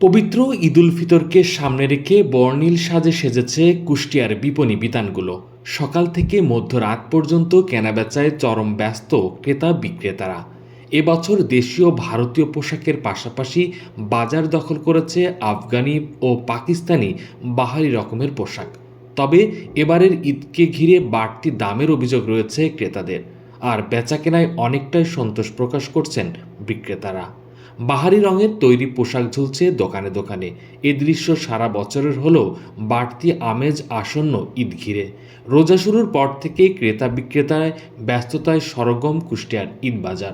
পবিত্র ঈদুল ফিতরকে সামনে রেখে বর্ণিল সাজে সেজেছে কুষ্টিয়ার বিপণী বিতানগুলো। সকাল থেকে মধ্যরাত পর্যন্ত কেনাবেচায় চরম ব্যস্ত ক্রেতা বিক্রেতারা। এবছর দেশীয় ভারতীয় পোশাকের পাশাপাশি বাজার দখল করেছে আফগানি ও পাকিস্তানি বাহারি রকমের পোশাক। তবে এবারের ঈদকে ঘিরে বাড়তি দামের অভিযোগ রয়েছে ক্রেতাদের। আর বেচাকেনায় অনেকটাই সন্তোষ প্রকাশ করছেন বিক্রেতারা। বাহারি রঙের তৈরি পোশাক ঝুলছে দোকানে দোকানে। এ দৃশ্য সারা বছরের হলেও বাড়তি আমেজ আসন্ন ঈদ ঘিরে রোজা শুরুর পর থেকে ক্রেতা বিক্রেতায় ব্যস্ততায় সরগম কুষ্টিয়ার ঈদ বাজার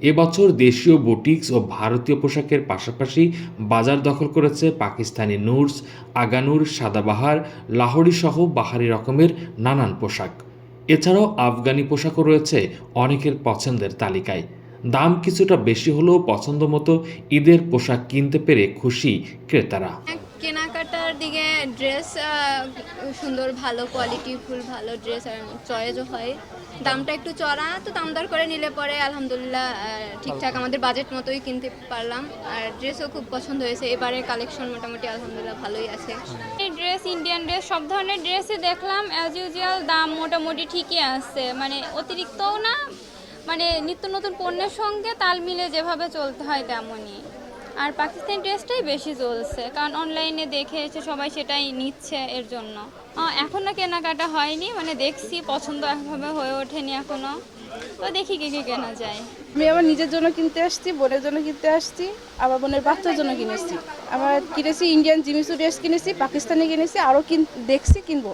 এবছর দেশীয় বুটিক্স ও ভারতীয় পোশাকের পাশাপাশি বাজার দখল করেছে পাকিস্তানি নুরস, আগানুর, সাদাবাহার, লাহোরি সহ বাহারি রকমের নানান পোশাক। এছাড়াও আফগানি পোশাকও রয়েছে অনেকের পছন্দের তালিকায়। দাম কিছুটা বেশি হলেও পছন্দ মতো ঈদের পোশাক কিনতে পেরে খুশি ক্রেতারা। কেনাকাটার দিকে ড্রেস সুন্দর ভালো কোয়ালিটি ফুল ভালো ড্রেস আর চয়েসও হয়। দামটা একটু চড়া তো দাম দর করে নিলে পরে আলহামদুলিল্লাহ ঠিকঠাক আমাদের বাজেট মতোই কিনতে পারলাম। আর ড্রেসও খুব পছন্দ হয়েছে। এবারে কালেকশন মোটামুটি আলহামদুলিল্লাহ ভালোই আছে। এই ড্রেস ইন্ডিয়ান ড্রেস সব ধরনের ড্রেসই দেখলাম অ্যাজ ইউজুয়াল দাম মোটামুটি ঠিকই আছে। মানে অতিরিক্তও না মানে নিত্য নতুন পণ্যের সঙ্গে তাল মিলে যেভাবে চলতে হয় তেমনই। আর পাকিস্তানি ড্রেসটাই বেশি চলছে কারণ অনলাইনে দেখে এসে সবাই সেটাই নিচ্ছে এর জন্য। আহ, এখনও কেনাকাটা হয়নি মানে দেখছি পছন্দ একভাবে হয়ে ওঠেনি এখনও। তো দেখি কি কি কেনা যায়। আমি আমার নিজের জন্য কিনতে আসছি বোনের জন্য কিনতে আসছি আমার বোনের বাচ্চার জন্য কিনেছি আমার কিনেছি ইন্ডিয়ান জিমিসু ড্রেস কিনেছি পাকিস্তানি কিনেছি আরও কিন দেখছি কিনবো।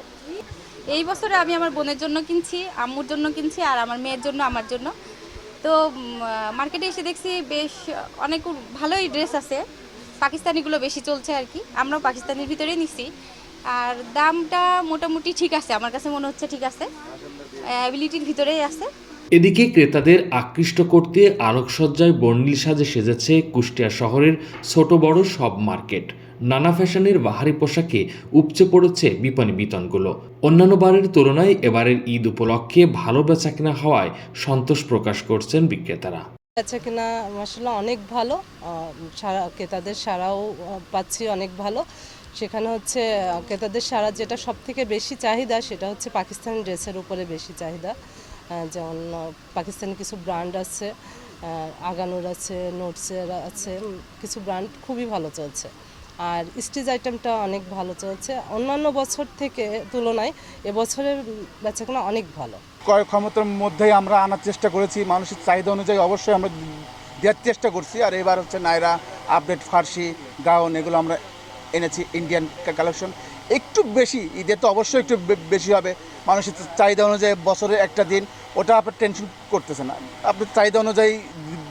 এই বছরে আমি আমার বোনের জন্য কিনছি, আম্মুর জন্য কিনছি, আর আমার মেয়ের জন্য, আমার জন্য। তো মার্কেটে এসে দেখছি বেশ অনেক ভালোই ড্রেস আছে। পাকিস্তানিগুলো বেশি চলছে আর কি। আমরাও পাকিস্তানির ভিতরেই নিছি। আর দামটা মোটামুটি ঠিক আছে, আমার কাছে মনে হচ্ছে ঠিক আছে। অ্যাবিলিটির ভিতরেই আছে। এদিকে ক্রেতাদের আকৃষ্ট করতে আলোকসজ্জায় বর্ণিল সাজে সেজেছে কুষ্টিয়া শহরের ছোট বড় সব মার্কেট। নানা ফ্যাশনের বাহারি পোশাকে উপচে পড়েছে বিপণী বিতনগুলো। অন্যান্য বারের তুলনায় এবারের ঈদ উপলক্ষে ভালো বেচাকেনা হওয়ায় সন্তোষ প্রকাশ করছেন বিক্রেতারা। বেচা কেনা মশলা অনেক ভালো। সারা ক্রেতাদের সারাও পাচ্ছি অনেক ভালো। সেখানে হচ্ছে ক্রেতাদের সারা যেটা সব থেকে বেশি চাহিদা সেটা হচ্ছে পাকিস্তানি ড্রেসের উপরে বেশি চাহিদা। যেমন পাকিস্তানি কিছু ব্র্যান্ড আছে আগানোর আছে, নোটসের আছে কিছু ব্র্যান্ড খুবই ভালো চলছে। আর স্টিচ আইটেমটা অনেক ভালো চলছে। অন্যান্য বছর থেকে তুলনায় এবছরের বেচাকেনা অনেক ভালো। ক্রয় ক্ষমতার মধ্যেই আমরা আনার চেষ্টা করেছি। মানুষের চাহিদা অনুযায়ী অবশ্যই আমরা দেওয়ার চেষ্টা করছি। আর এবার হচ্ছে নায়রা আপডেট ফার্সি, গাউন এগুলো আমরা এনেছি ইন্ডিয়ান কালেকশন একটু বেশি, ঈদে তো অবশ্যই একটু বেশি হবে। মানুষের চাহিদা অনুযায়ী বছরে একটা দিন, ওটা আপনার টেনশন করতেছে না। আপনার চাহিদা অনুযায়ী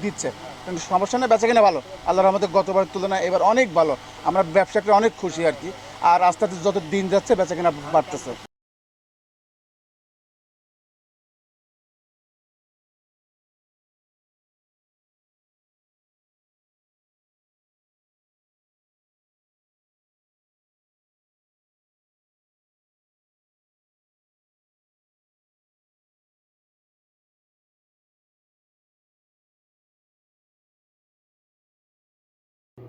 দিচ্ছে। কিন্তু সমস্যা নেই, বেচা কিনা ভালো। আল্লাহর আমাদের গতবারের তুলনায় এবার অনেক ভালো। আমরা ব্যবসাটা অনেক খুশি আর কি। আর আস্তে আস্তে যত দিন যাচ্ছে, বেচা কিনা বাড়তেছে।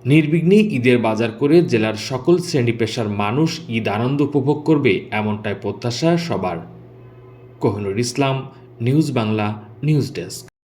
নির্বিঘ্নে ঈদের বাজার করে জেলার সকল শ্রেণি পেশার মানুষ ঈদ আনন্দ উপভোগ করবে এমনটাই প্রত্যাশা সবার। Kohinoor Islam, news Bangla, news desk.